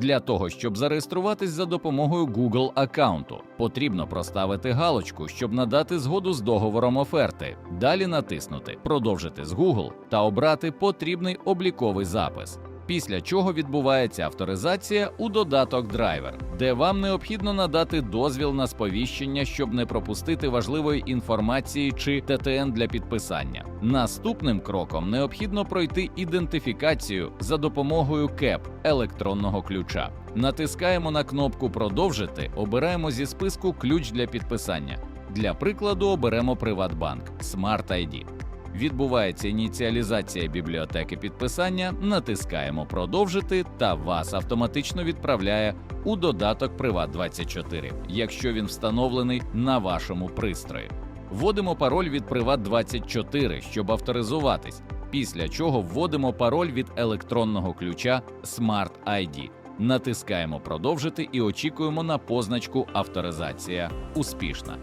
Для того, щоб зареєструватись за допомогою Google аккаунту, потрібно проставити галочку, щоб надати згоду з договором оферти. Далі натиснути Продовжити з Google та обрати потрібний обліковий запис. Після чого відбувається авторизація у додаток Driver, де вам необхідно надати дозвіл на сповіщення, щоб не пропустити важливої інформації чи ТТН для підписання. Наступним кроком необхідно пройти ідентифікацію за допомогою КЕП електронного ключа. Натискаємо на кнопку Продовжити, обираємо зі списку ключ для підписання. Для прикладу оберемо Приватбанк Smart ID. Відбувається ініціалізація бібліотеки підписання, натискаємо Продовжити та вас автоматично відправляє у додаток Приват24, якщо він встановлений на вашому пристрої. Вводимо пароль від Приват24, щоб авторизуватись, після чого вводимо пароль від електронного ключа Smart ID. Натискаємо Продовжити і очікуємо на позначку Авторизація успішна.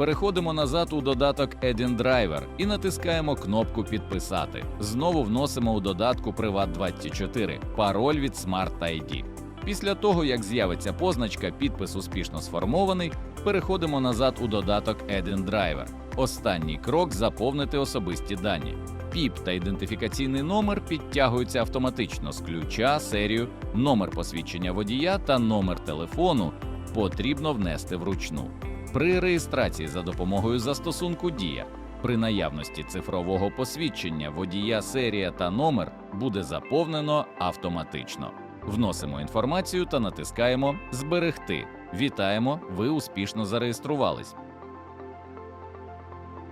Переходимо назад у додаток Add-in Driver і натискаємо кнопку Підписати. Знову вносимо у додатку Privat24 пароль від Smart ID. Після того, як з'явиться позначка Підпис успішно сформований, переходимо назад у додаток Add-in Driver. Останній крок заповнити особисті дані. ПІП та ідентифікаційний номер підтягуються автоматично з ключа, серію, номер посвідчення водія та номер телефону потрібно внести вручну. При реєстрації за допомогою застосунку Дія при наявності цифрового посвідчення водія серія та номер буде заповнено автоматично. Вносимо інформацію та натискаємо Зберегти. Вітаємо! Ви успішно зареєструвались.